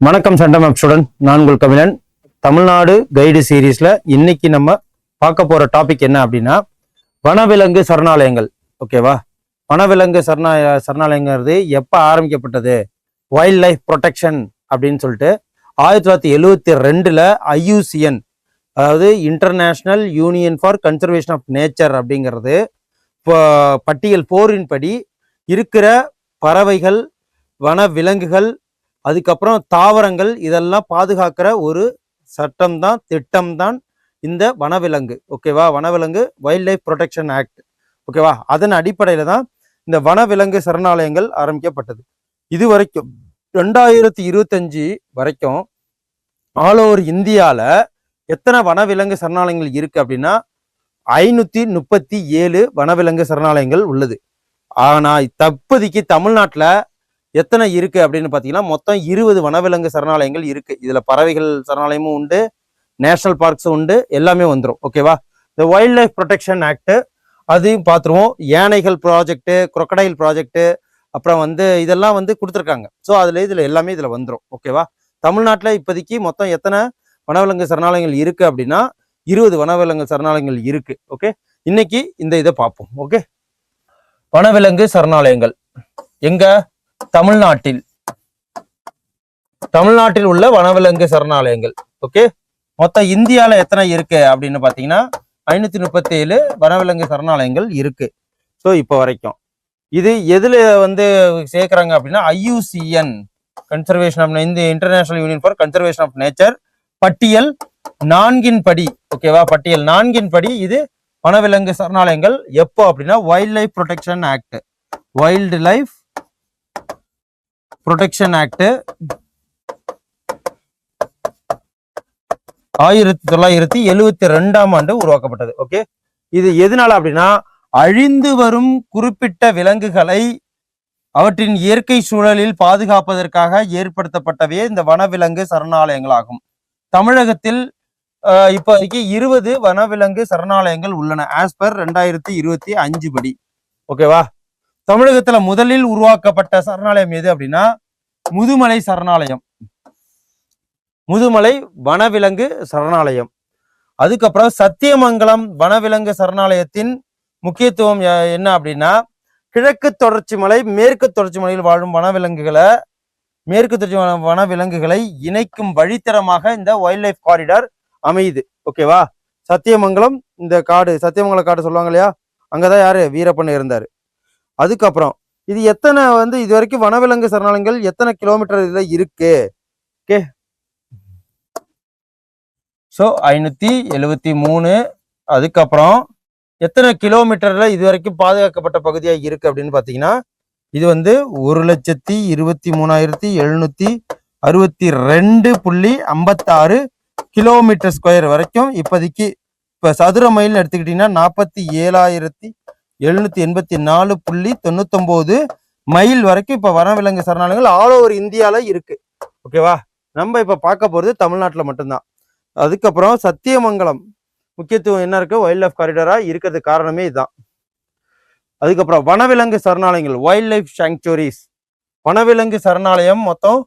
வணக்கம் சண்டம் ஸ்டூடெண்ட் நான் உங்கள் கவிழன் தமிழ்நாடு கைடு சீரீஸில் இன்னைக்கு நம்ம பார்க்க போற டாபிக் என்ன அப்படின்னா வனவிலங்கு சரணாலயங்கள். ஓகேவா வனவிலங்கு சரணா சரணாலயங்கிறது எப்போ ஆரம்பிக்கப்பட்டது? வைல்ட் லைஃப் ப்ரொடெக்ஷன் அப்படின்னு சொல்லிட்டு ஆயிரத்தி தொள்ளாயிரத்தி எழுவத்தி ரெண்டுல ஐயூசிஎன் அதாவது international union for conservation of nature அப்படிங்கிறது பட்டியல் போரின் படி இருக்கிற பறவைகள் வன விலங்குகள் அதுக்கப்புறம் தாவரங்கள் இதெல்லாம் பாதுகாக்கிற ஒரு சட்டம் தான் திட்டம் தான் இந்த வனவிலங்கு. ஓகேவா? வனவிலங்கு வைல்ட் லைஃப் ப்ரொடெக்ஷன் ஆக்ட் ஓகேவா? அதன் அடிப்படையில் தான் இந்த வனவிலங்கு சரணாலயங்கள் ஆரம்பிக்கப்பட்டது. இது வரைக்கும் ரெண்டாயிரத்தி இருபத்தஞ்சு வரைக்கும் ஆல் ஓவர் இந்தியாவில் எத்தனை வனவிலங்கு சரணாலயங்கள் இருக்குது அப்படின்னா ஐநூத்தி முப்பத்தி ஏழு வனவிலங்கு சரணாலயங்கள் உள்ளது. ஆனா தற்போதைக்கு தமிழ்நாட்டில் எத்தனை இருக்கு அப்படின்னு பார்த்தீங்கன்னா மொத்தம் இருபது வனவிலங்கு சரணாலயங்கள் இருக்கு. இதுல பறவைகள் சரணாலயமும் உண்டு நேஷனல் பார்க்ஸும் உண்டு எல்லாமே வந்துடும் ஓகேவா இந்த வைல்ட் லைஃப் ப்ரொடெக்ஷன் ஆக்ட் அதையும் பார்த்துருவோம். யானைகள் ப்ராஜெக்ட் crocodile ப்ராஜெக்ட் அப்புறம் வந்து இதெல்லாம் வந்து கொடுத்துருக்காங்க. ஸோ அதுல இதுல எல்லாமே இதுல வந்துடும் ஓகேவா தமிழ்நாட்டில் இப்போதைக்கு மொத்தம் எத்தனை வனவிலங்கு சரணாலயங்கள் இருக்கு அப்படின்னா இருபது வனவிலங்கு சரணாலயங்கள் இருக்கு ஓகே இன்னைக்கு இந்த இதை பார்ப்போம் ஓகே வனவிலங்கு சரணாலயங்கள். எங்க? தமிழ்நாட்டில். தமிழ்நாட்டில் உள்ள வனவிலங்கு சரணாலயங்கள் ஓகே மொத்தம் இந்தியால எத்தனை இருக்கு அப்படின்னு பாத்தீங்கன்னா ஐநூத்தி முப்பத்தி ஏழு வனவிலங்கு சரணாலயங்கள் இருக்கு. ஸோ இப்போ வரைக்கும். இது எதுல வந்து சேர்க்குறாங்க அப்படின்னா ஐயூசிஎன் கன்சர்வேஷன் ஆஃப் இந்த international union for conservation of nature பட்டியல் நான்கின் படி ஓகேவா பட்டியல். நான்கின் படி இது வனவிலங்கு சரணாலயங்கள். எப்போ அப்படின்னா wildlife protection act wildlife protection act ஆயிரத்தி தொள்ளாயிரத்தி எழுவத்தி ரெண்டாம் ஆண்டு உருவாக்கப்பட்டது ஓகே இது எதனால அப்படின்னா அழிந்து வரும் குறிப்பிட்ட விலங்குகளை அவற்றின் இயற்கை சூழலில் பாதுகாப்பதற்காக ஏற்படுத்தப்பட்டவே இந்த வனவிலங்கு சரணாலயங்களாகும் தமிழகத்தில் இப்போதைக்கு இருபது வனவிலங்கு சரணாலயங்கள் உள்ளன ஆஸ் பர் ரெண்டாயிரத்தி இருபத்தி அஞ்சு படி. ஓகேவா தமிழகத்துல முதலில் உருவாக்கப்பட்ட சரணாலயம் எது அப்படின்னா முதுமலை சரணாலயம். முதுமலை வனவிலங்கு சரணாலயம். அதுக்கப்புறம் சத்தியமங்கலம் வனவிலங்கு சரணாலயத்தின் முக்கியத்துவம் என்ன அப்படின்னா கிழக்கு தொடர்ச்சி மலை மேற்கு தொடர்ச்சி மலையில் வாழும் வனவிலங்குகளை மேற்கு தொடர்ச்சி வன- வனவிலங்குகளை இணைக்கும் வழித்தடமாக இந்த வைல்ட் லைஃப் காரிடார் அமையுது ஓகேவா சத்தியமங்கலம் இந்த காடு சத்தியமங்கல காடு சொல்லுவாங்க இல்லையா? அங்கதான் யாரு? வீரப்பன் இருந்தாரு. அதுக்கப்புறம் இது எத்தனை வந்து இது வரைக்கும் வனவிலங்கு சரணாலயங்கள் எத்தனை கிலோமீட்டர் இதுல இருக்கு? ஓகே ஸோ ஐநூத்தி எழுவத்தி மூணு அதுக்கப்புறம் எத்தனை கிலோமீட்டர்ல இது வரைக்கும் பாதுகாக்கப்பட்ட பகுதியா இருக்கு அப்படின்னு பாத்தீங்கன்னா இது வந்து ஒரு லட்சத்தி இருபத்தி மூணாயிரத்தி எழுநூத்தி அறுபத்தி ரெண்டு புள்ளி ஐம்பத்தாறு கிலோமீட்டர் ஸ்கொயர் வரைக்கும் இப்போதைக்கு இப்போ சதுர மைல்னு எடுத்துக்கிட்டீங்கன்னா நாற்பத்தி ஏழாயிரத்தி எழுநூத்தி எண்பத்தி நாலு புள்ளி தொண்ணூத்தொம்போது மைல் வரைக்கும் இப்போ வனவிலங்கு சரணாலயங்கள் ஆல் ஓவர் இந்தியாவில் இருக்கு. ஓகேவா நம்ம இப்போ பார்க்க போகிறது தமிழ்நாட்டில் மட்டும்தான். அதுக்கப்புறம் சத்தியமங்கலம். முக்கியத்துவம் என்ன இருக்கு? வைல்ட் லைஃப் காரிடராக இருக்கிறதுக்கு காரணமே இதுதான். அதுக்கப்புறம் வனவிலங்கு சரணாலயங்கள் வைல்ட் லைஃப் சாங்சுவரிஸ் வனவிலங்கு சரணாலயம் மொத்தம்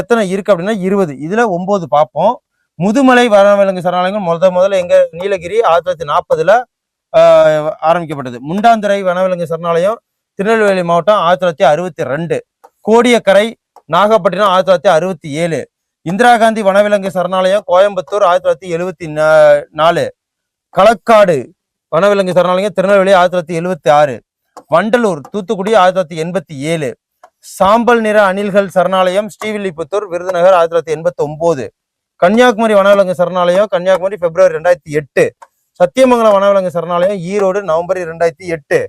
எத்தனை இருக்கு அப்படின்னா இருபது. இதுல ஒன்பது பார்ப்போம். முதுமலை வனவிலங்கு சரணாலயங்கள் முத முதல்ல எங்க நீலகிரி ஆயிரத்தி தொள்ளாயிரத்தி நாற்பதில் ஆரம்பிக்கப்பட்டது. முண்டாந்துறை வனவிலங்கு சரணாலயம் திருநெல்வேலி மாவட்டம் ஆயிரத்தி தொள்ளாயிரத்தி அறுபத்தி ரெண்டு. கோடியக்கரை நாகப்பட்டினம் ஆயிரத்தி தொள்ளாயிரத்தி அறுபத்தி ஏழு. இந்திரா காந்தி வனவிலங்கு சரணாலயம் கோயம்புத்தூர் ஆயிரத்தி தொள்ளாயிரத்தி எழுபத்தி நாலு. களக்காடு வனவிலங்கு சரணாலயம் திருநெல்வேலி ஆயிரத்தி தொள்ளாயிரத்தி எழுபத்தி ஆறு. வண்டலூர் தூத்துக்குடி ஆயிரத்தி தொள்ளாயிரத்தி எண்பத்தி ஏழு. சாம்பல் நிற அணில்கள் சரணாலயம் ஸ்ரீவில்லிபுத்தூர் விருதுநகர் ஆயிரத்தி தொள்ளாயிரத்தி எண்பத்தி ஒன்பது கன்னியாகுமரி வனவிலங்கு சரணாலயம் கன்னியாகுமரி பிப்ரவரி ரெண்டாயிரத்தி எட்டு. சத்தியமங்கலம் வனவிலங்கு சரணாலயம் ஈரோடு நவம்பர் ரெண்டாயிரத்தி எட்டு.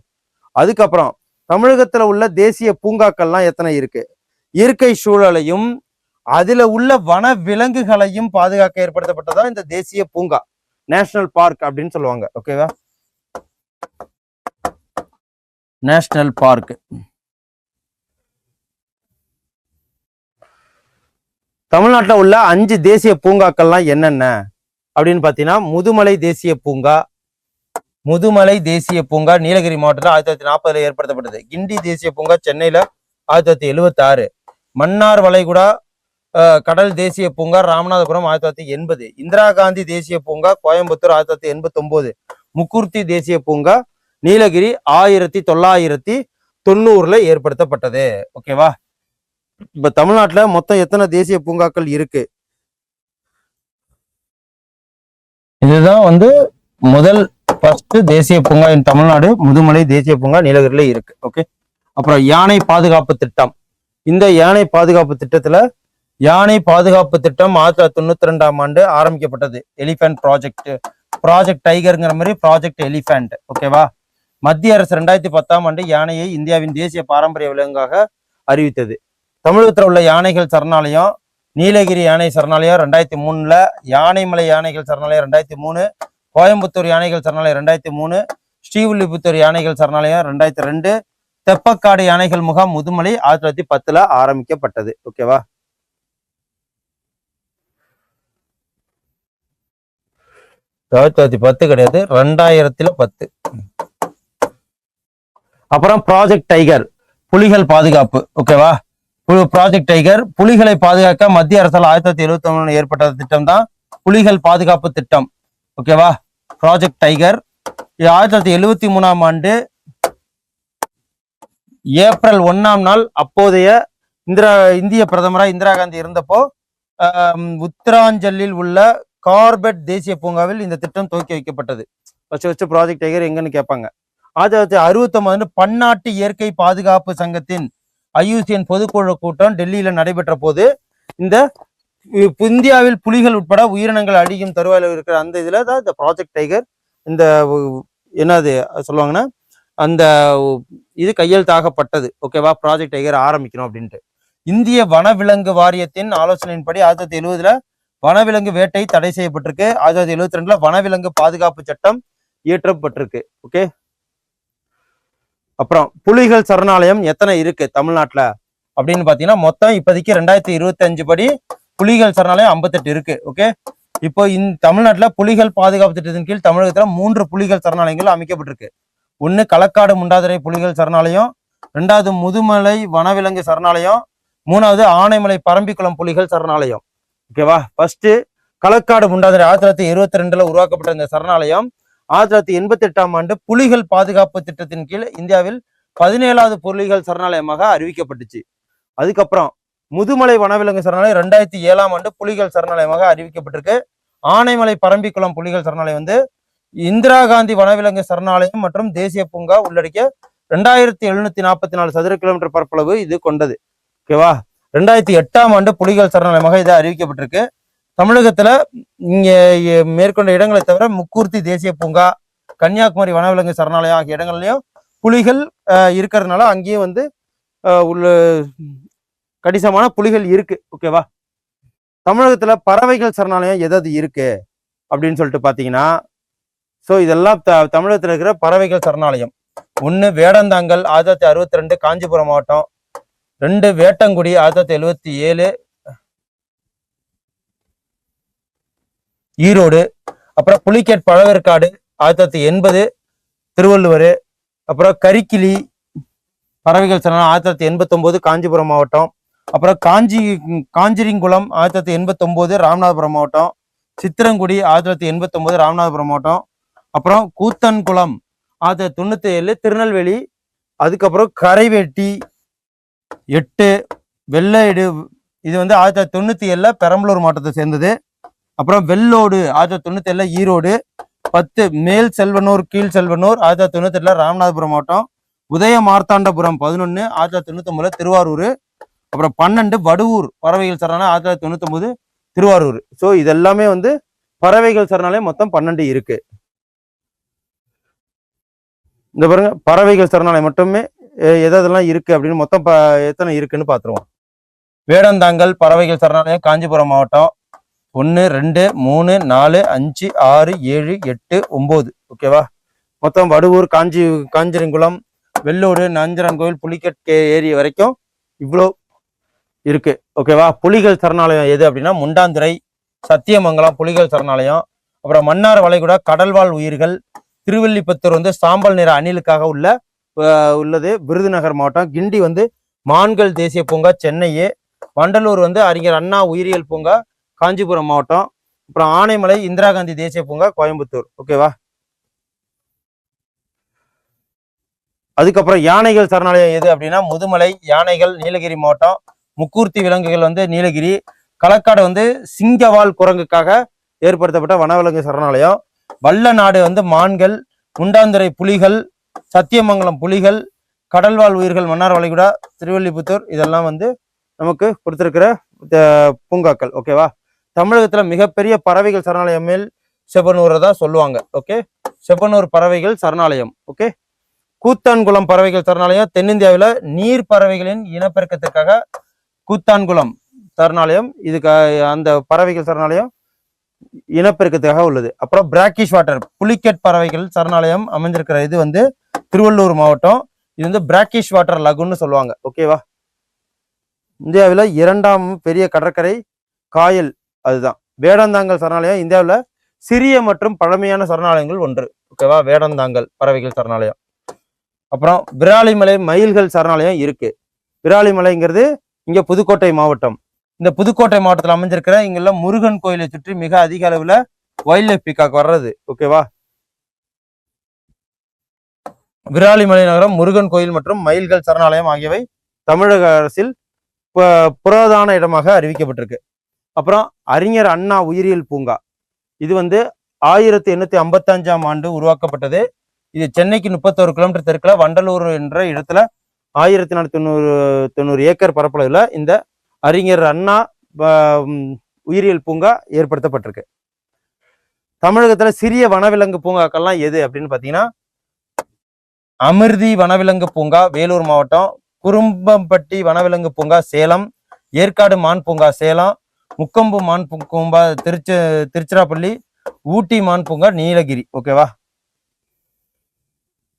அதுக்கப்புறம் தமிழகத்துல உள்ள தேசிய பூங்காக்கள்லாம் எத்தனை இருக்கு? இயற்கை சூழலையும் அதுல உள்ள வன விலங்குகளையும் பாதுகாக்க ஏற்படுத்தப்பட்டதான் இந்த தேசிய பூங்கா? நேஷனல் பார்க் அப்படின்னு சொல்லுவாங்க. ஓகேவா? National park. தமிழ்நாட்டில் உள்ள அஞ்சு தேசிய பூங்காக்கள்லாம் என்னென்ன? அப்படின்னு பார்த்தீங்கன்னா முதுமலை தேசிய பூங்கா முதுமலை தேசிய பூங்கா நீலகிரி மாவட்டத்தில் ஆயிரத்தி தொள்ளாயிரத்தி நாற்பதுல ஏற்படுத்தப்பட்டது. கிண்டி தேசிய பூங்கா சென்னையில ஆயிரத்தி தொள்ளாயிரத்தி எழுபத்தாறு மன்னார் வளைகுடா அஹ், கடல் தேசிய பூங்கா ராமநாதபுரம் ஆயிரத்தி தொள்ளாயிரத்தி எண்பது. இந்திரா காந்தி தேசிய பூங்கா கோயம்புத்தூர் ஆயிரத்தி தொள்ளாயிரத்தி எண்பத்தி ஒன்பது முக்குர்த்தி தேசிய பூங்கா நீலகிரி ஆயிரத்தி தொள்ளாயிரத்தி தொண்ணூறுல ஏற்படுத்தப்பட்டது. ஓகேவா இப்ப தமிழ்நாட்டுல மொத்தம் எத்தனை தேசிய பூங்காக்கள் இருக்கு? இதுதான் வந்து முதல் ஃபர்ஸ்ட் தேசிய பூங்கா இன் தமிழ்நாடு முதுமலை தேசிய பூங்கா நீலகிரில இருக்கு. ஓகே அப்புறம் யானை பாதுகாப்பு திட்டம். இந்த யானை பாதுகாப்பு திட்டத்துல யானை பாதுகாப்பு திட்டம் ஆயிரத்தி தொள்ளாயிரத்தி தொண்ணூத்தி ரெண்டாம் ஆண்டு ஆரம்பிக்கப்பட்டது. எலிஃபென்ட் ப்ராஜெக்ட் ப்ராஜெக்ட் டைகர்ங்கிற மாதிரி ப்ராஜெக்ட் எலிஃபென்ட் ஓகேவா மத்திய அரசு ரெண்டாயிரத்தி பத்தாம் ஆண்டு யானையை இந்தியாவின் தேசிய பாரம்பரிய விலங்காக அறிவித்தது. தமிழகத்தில் உள்ள யானைகள் சரணாலயம் நீலகிரி யானை சரணாலயம் ரெண்டாயிரத்தி மூணுல யானைமலை யானைகள் சரணாலயம் ரெண்டாயிரத்தி மூணு கோயம்புத்தூர் யானைகள் சரணாலயம் ரெண்டாயிரத்தி மூணு ஸ்ரீவில்லிபுத்தூர் யானைகள் சரணாலயம் ரெண்டாயிரத்தி ரெண்டு தெப்பக்காடு யானைகள் முகாம் முதுமலை ஆயிரத்தி தொள்ளாயிரத்தி பத்துல ஆரம்பிக்கப்பட்டது ஓகேவா ஆயிரத்தி தொள்ளாயிரத்தி பத்து கிடையாது ரெண்டாயிரத்துல பத்து. அப்புறம் ப்ராஜெக்ட் டைகர் புலிகள் பாதுகாப்பு. ஓகேவா ப்ராஜெக்ட் டைகர் புலிகளை பாதுகாக்க மத்திய அரசால் ஆயிரத்தி தொள்ளாயிரத்தி எழுபத்தி ஒன்று ஏற்பட்ட திட்டம் தான் புலிகள் பாதுகாப்பு திட்டம். ஓகேவா ப்ராஜெக்ட் டைகர் இது ஆயிரத்தி தொள்ளாயிரத்தி எழுவத்தி மூணாம் ஆண்டு ஏப்ரல் ஒன்னாம் நாள் அப்போதைய இந்திரா இந்திய பிரதமராக இந்திரா காந்தி இருந்தப்போ உத்தராஞ்சலில் உள்ள கார்பெட் தேசிய பூங்காவில் இந்த திட்டம் துவக்கி வைக்கப்பட்டது. ஃபர்ஸ்ட் ஃபர்ஸ்ட் ப்ராஜெக்ட் டைகர் எங்கன்னு கேட்பாங்க. ஆயிரத்தி தொள்ளாயிரத்தி அறுபத்தி பன்னாட்டு இயற்கை பாதுகாப்பு சங்கத்தின் ஐயூசிஎன் பொதுக்குழு கூட்டம் டெல்லியில நடைபெற்ற போது இந்த இந்தியாவில் புலிகள் உட்பட உயிரினங்கள் அழியும் தருவாயில் இருக்கிற அந்த இதுல தான் இந்த ப்ராஜெக்ட் டைகர் இந்த என்னது சொல்லுவாங்கன்னா அந்த இது கையெழுத்தாகப்பட்டது ஓகேவா ப்ராஜெக்ட் டைகர் ஆரம்பிக்கணும் அப்படின்ட்டு. இந்திய வனவிலங்கு வாரியத்தின் ஆலோசனையின்படி ஆயிரத்தி தொள்ளாயிரத்தி எழுபதுல வனவிலங்கு வேட்டை தடை செய்யப்பட்டிருக்கு. ஆயிரத்தி தொள்ளாயிரத்தி எழுபத்தி ரெண்டுல வனவிலங்கு பாதுகாப்பு சட்டம் இயற்றப்பட்டிருக்கு. ஓகே அப்புறம் புலிகள் சரணாலயம் எத்தனை இருக்கு தமிழ்நாட்டுல? அப்படின்னு பாத்தீங்கன்னா மொத்தம் இப்போதைக்கு ரெண்டாயிரத்தி இருபத்தி அஞ்சு படி புலிகள் சரணாலயம் ஐம்பத்தெட்டு இருக்கு. ஓகே இப்போ இந்த தமிழ்நாட்டுல புலிகள் பாதுகாப்பு திட்டத்தின் கீழ் தமிழகத்துல மூன்று புலிகள் சரணாலயங்கள் அமைக்கப்பட்டிருக்கு. ஒன்னு களக்காடு முண்டாதுரை புலிகள் சரணாலயம் ரெண்டாவது முதுமலை வனவிலங்கு சரணாலயம் மூணாவது ஆனைமலை பரம்பிக்குளம் புலிகள் சரணாலயம். ஓகேவா ஃபர்ஸ்ட் களக்காடு முண்டாதுறை ஆயிரத்தி தொள்ளாயிரத்தி இருபத்தி ரெண்டுல உருவாக்கப்பட்ட இந்த சரணாலயம் ஆயிரத்தி தொள்ளாயிரத்தி எண்பத்தி எட்டாம் ஆண்டு புலிகள் பாதுகாப்பு திட்டத்தின் கீழ் இந்தியாவில் பதினேழாவது புலிகள் சரணாலயமாக அறிவிக்கப்பட்டுச்சு. அதுக்கப்புறம் முதுமலை வனவிலங்கு சரணாலயம் ரெண்டாயிரத்தி ஏழாம் ஆண்டு புலிகள் சரணாலயமாக அறிவிக்கப்பட்டிருக்கு. ஆனைமலை பரம்பிக்குளம் புலிகள் சரணாலயம் வந்து இந்திரா காந்தி வனவிலங்கு சரணாலயம் மற்றும் தேசிய பூங்கா உள்ளடக்கிய ரெண்டாயிரத்தி எழுநூத்தி நாற்பத்தி நாலு சதுர கிலோமீட்டர் பரப்பளவு இது கொண்டது. ஓகேவா ரெண்டாயிரத்தி எட்டாம் ஆண்டு புலிகள் சரணாலயமாக இது அறிவிக்கப்பட்டிருக்கு. தமிழகத்துல இங்க மேற்கொண்ட இடங்களை தவிர முக்கூர்த்தி தேசிய பூங்கா கன்னியாகுமரி வனவிலங்கு சரணாலயம் ஆகிய இடங்கள்லயும் புலிகள் இருக்கிறதுனால அங்கேயும் வந்து உள்ள கணிசமான புலிகள் இருக்கு. ஓகேவா தமிழகத்துல பறவைகள் சரணாலயம் எதாவது இருக்கு? அப்படின்னு சொல்லிட்டு பாத்தீங்கன்னா ஸோ இதெல்லாம் த தமிழகத்துல இருக்கிற பறவைகள் சரணாலயம். ஒன்று வேடந்தாங்கல் ஆயிரத்தி தொள்ளாயிரத்தி அறுபத்தி ரெண்டு காஞ்சிபுரம் மாவட்டம். ரெண்டு வேட்டங்குடி ஆயிரத்தி தொள்ளாயிரத்தி எழுவத்தி ஏழு ஈரோடு அப்புறம் புலிகேட் பழவேற்காடு ஆயிரத்தி தொள்ளாயிரத்தி எண்பது திருவள்ளுவர் அப்புறம் கரிக்கிளி பறவைகள் சரணம் ஆயிரத்தி தொள்ளாயிரத்தி எண்பத்தொம்போது காஞ்சிபுரம் மாவட்டம் அப்புறம் காஞ்சி காஞ்சிரிங்குளம் ஆயிரத்தி தொள்ளாயிரத்தி எண்பத்தொம்போது ராமநாதபுரம் மாவட்டம் சித்திரங்குடி ஆயிரத்தி தொள்ளாயிரத்தி எண்பத்தொம்போது ராமநாதபுரம் மாவட்டம் அப்புறம் கூத்தன்குளம் ஆயிரத்தி தொள்ளாயிரத்தி தொண்ணூற்றி ஏழு திருநெல்வேலி அதுக்கப்புறம் கரைவேட்டி எட்டு வெள்ளையடு இது வந்து ஆயிரத்தி தொள்ளாயிரத்தி தொண்ணூத்தி ஏழுல பெரம்பலூர் மாவட்டத்தை சேர்ந்தது. அப்புறம் வெள்ளோடு ஆயிரத்தி தொள்ளாயிரத்தி தொண்ணூத்தி ஏழுல ஈரோடு. பத்து மேல் செல்வனூர் கீழ் செல்வனூர் ஆயிரத்தி தொள்ளாயிரத்தி தொண்ணூத்தி எட்டில் ராமநாதபுரம் மாவட்டம். உதய மார்த்தாண்டபுரம் பதினொன்று ஆயிரத்தி தொள்ளாயிரத்தி தொண்ணூத்தி திருவாரூர். அப்புறம் பன்னெண்டு வடுவூர் பறவைகள் சரணாலயம் ஆயிரத்தி தொள்ளாயிரத்தி தொண்ணூத்தி திருவாரூர். ஸோ இதெல்லாமே வந்து பறவைகள் சரணாலயம் மொத்தம் பன்னெண்டு இருக்கு. இந்த பாருங்க பறவைகள் சரணாலயம் மட்டுமே எதெல்லாம் இருக்குது அப்படின்னு மொத்தம் ப- எத்தனை இருக்குன்னு பார்த்துருவோம் வேடந்தாங்கல் பறவைகள் சரணாலயம் காஞ்சிபுரம் மாவட்டம் ஒன்று ரெண்டு மூணு நாலு அஞ்சு ஆறு ஏழு எட்டு ஒம்பது. ஓகேவா? மொத்தம் வடுவூர் காஞ்சி காஞ்சிரங்குளம் வெள்ளூர் நஞ்சரங்கோயில் புலிக்கட் கே ஏரி வரைக்கும் இவ்வளோ இருக்குது ஓகேவா? புலிகள் சரணாலயம் எது அப்படின்னா முண்டாந்துறை சத்தியமங்கலம் புலிகள் சரணாலயம். அப்புறம் மன்னார் வளைகுடா கடல்வாழ் உயிர்கள் திருவல்லிபுத்தூர் வந்து சாம்பல் நிற அணிலுக்காக உள்ள உள்ளது விருதுநகர் மாவட்டம். கிண்டி வந்து மான்கள் தேசிய பூங்கா சென்னையே. வண்டலூர் வந்து அறிஞர் அண்ணா உயிரியல் பூங்கா காஞ்சிபுரம் மாவட்டம். அப்புறம் ஆனைமலை இந்திரா காந்தி தேசிய பூங்கா கோயம்புத்தூர். ஓகேவா அதுக்கப்புறம் யானைகள் சரணாலயம் எது அப்படின்னா முதுமலை யானைகள் நீலகிரி மாவட்டம். முக்கூர்த்தி விலங்குகள் வந்து நீலகிரி. களக்காடு வந்து சிங்கவால் குரங்குக்காக ஏற்படுத்தப்பட்ட வனவிலங்கு சரணாலயம். வல்ல நாடு வந்து மான்கள் முண்டாந்துறை புலிகள் சத்தியமங்கலம் புலிகள் கடல்வாழ் உயிர்கள் மன்னார் வளைகுடா திருவல்லிபுத்தூர் இதெல்லாம் வந்து நமக்கு கொடுத்துருக்கிற பூங்காக்கள். ஓகேவா தமிழகத்தில் மிகப்பெரிய பறவைகள் சரணாலயம் மேல் செப்பனூரை தான் சொல்லுவாங்க. ஓகே செப்பனூர் பறவைகள் சரணாலயம். ஓகே கூத்தான்குளம் பறவைகள் சரணாலயம். தென்னிந்தியாவில் நீர் பறவைகளின் இனப்பெருக்கத்திற்காக கூத்தான்குளம் சரணாலயம். இதுக்கு அந்த பறவைகள் சரணாலயம் இனப்பெருக்கத்துக்காக உள்ளது. அப்புறம் பிராக்கிஷ் வாட்டர் புலிக்கெட் பறவைகள் சரணாலயம் அமைஞ்சிருக்கிற இது வந்து திருவள்ளூர் மாவட்டம். இது வந்து பிராக்கிஷ் வாட்டர் லகுன்னு சொல்லுவாங்க. ஓகேவா இந்தியாவில் இரண்டாம் பெரிய கடற்கரை காயல் அதுதான். வேடந்தாங்கல் சரணாலயம். இந்தியாவில் சிறிய மற்றும் பழமையான சரணாலயங்கள் ஒன்று. ஓகேவா வேடந்தாங்கல் பறவைகள் சரணாலயம். அப்புறம் விராலிமலை மயில்கள் சரணாலயம் இருக்கு. விராலிமலைங்கிறது இங்கே புதுக்கோட்டை மாவட்டம். இந்த புதுக்கோட்டை மாவட்டத்தில் அமைஞ்சிருக்கிற இங்கெல்லாம் முருகன் கோயிலை சுற்றி மிக அதிக அளவில் வைல்ட் லைஃப் பிகாக் வர்றது ஓகேவா விராலிமலை நகரம் முருகன் கோயில் மற்றும் மயில்கள் சரணாலயம் ஆகியவை தமிழக அரசில் புராதான இடமாக அறிவிக்கப்பட்டிருக்கு. அப்புறம் அறிஞர் அண்ணா உயிரியல் பூங்கா. இது வந்து ஆயிரத்தி எண்ணூத்தி ஐம்பத்தஞ்சாம் ஆண்டு உருவாக்கப்பட்டது. இது சென்னைக்கு முப்பத்தோரு கிலோமீட்டர் தெற்குல வண்டலூர் என்ற இடத்துல ஆயிரத்தி நானூற்றி தொண்ணூறு தொண்ணூறு ஏக்கர் பரப்பளவில் இந்த அறிஞர் அண்ணா உயிரியல் பூங்கா ஏற்படுத்தப்பட்டிருக்கு. தமிழகத்தில் சிறிய வனவிலங்கு பூங்காக்கள்லாம் எது அப்படின்னு பார்த்தீங்கன்னா அமிர்தி வனவிலங்கு பூங்கா வேலூர் மாவட்டம் குறும்பம்பட்டி வனவிலங்கு பூங்கா சேலம். ஏற்காடு மான் பூங்கா சேலம். முக்கொம்பு மான் பூங்கா திருச்சி திருச்சிராப்பள்ளி. ஊட்டி மான் பூங்கா நீலகிரி. ஓகேவா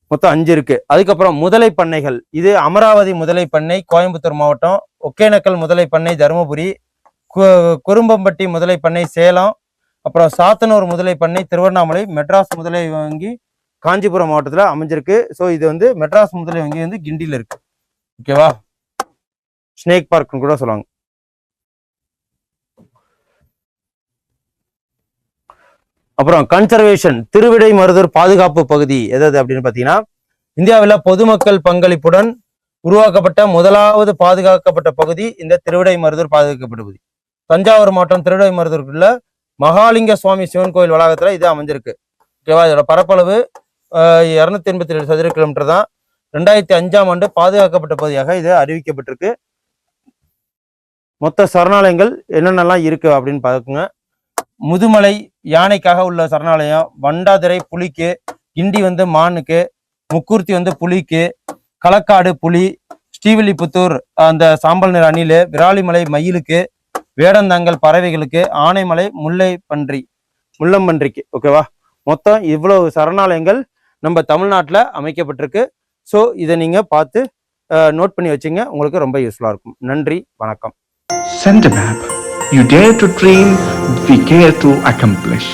மொத்தம் அஞ்சு இருக்கு. அதுக்கப்புறம் முதலை பண்ணைகள். இது அமராவதி முதலை பண்ணை கோயம்புத்தூர் மாவட்டம். ஒகேனக்கல் முதலை பண்ணை தருமபுரி. கு- குறும்பம்பட்டி முதலை பண்ணை சேலம். அப்புறம் சாத்தனூர் முதலை பண்ணை திருவண்ணாமலை. மெட்ராஸ் முதலை வங்கி காஞ்சிபுரம் மாவட்டத்தில் அமைஞ்சிருக்கு. ஸோ இது வந்து மெட்ராஸ் முதலை வங்கி வந்து கிண்டியில் இருக்கு. ஓகேவா ஸ்னேக் பார்க்னு கூட சொல்லுவாங்க. அப்புறம் கன்சர்வேஷன் திருவிடை மருதூர் பாதுகாப்பு பகுதி எது அப்படின்னு பார்த்தீங்கன்னா இந்தியாவில் பொதுமக்கள் பங்களிப்புடன் உருவாக்கப்பட்ட முதலாவது பாதுகாக்கப்பட்ட பகுதி இந்த திருவிடை மருதூர் பாதுகாக்கப்பட்ட பகுதி. தஞ்சாவூர் மாவட்டம் திருவிடை மருதூருக்குள்ள மகாலிங்க சுவாமி சிவன் கோயில் வளாகத்தில் இது அமைஞ்சிருக்கு. ஓகேவா இதோட பரப்பளவு இரநூத்தி எண்பத்தி ஏழு சதுர கிலோமீட்டர் தான். ரெண்டாயிரத்தி அஞ்சாம் ஆண்டு பாதுகாக்கப்பட்ட பகுதியாக இது அறிவிக்கப்பட்டிருக்கு. மொத்த சரணாலயங்கள் என்னென்னலாம் இருக்கு அப்படின்னு பார்க்குங்க முதுமலை யானைக்காக உள்ள சரணாலயம் வண்டாதிரை புலிக்கு கிண்டி வந்து மானுக்கு முக்கூர்த்தி வந்து புலிக்கு களக்காடு புலி ஸ்ரீவில்லிபுத்தூர் அந்த சாம்பல் நிற அணிலு விராலிமலை மயிலுக்கு வேடந்தாங்கல் பறவைகளுக்கு ஆனைமலை முல்லை பன்றி முள்ளம்பன்றிக்கு. ஓகேவா? மொத்தம் இவ்வளவு சரணாலயங்கள் நம்ம தமிழ்நாட்டில் அமைக்கப்பட்டிருக்கு. ஸோ இதை நீங்கள் பார்த்து நோட் பண்ணி வச்சுங்க. உங்களுக்கு ரொம்ப யூஸ்ஃபுல்லாக இருக்கும். நன்றி வணக்கம். Send map you dare to dream we care to accomplish.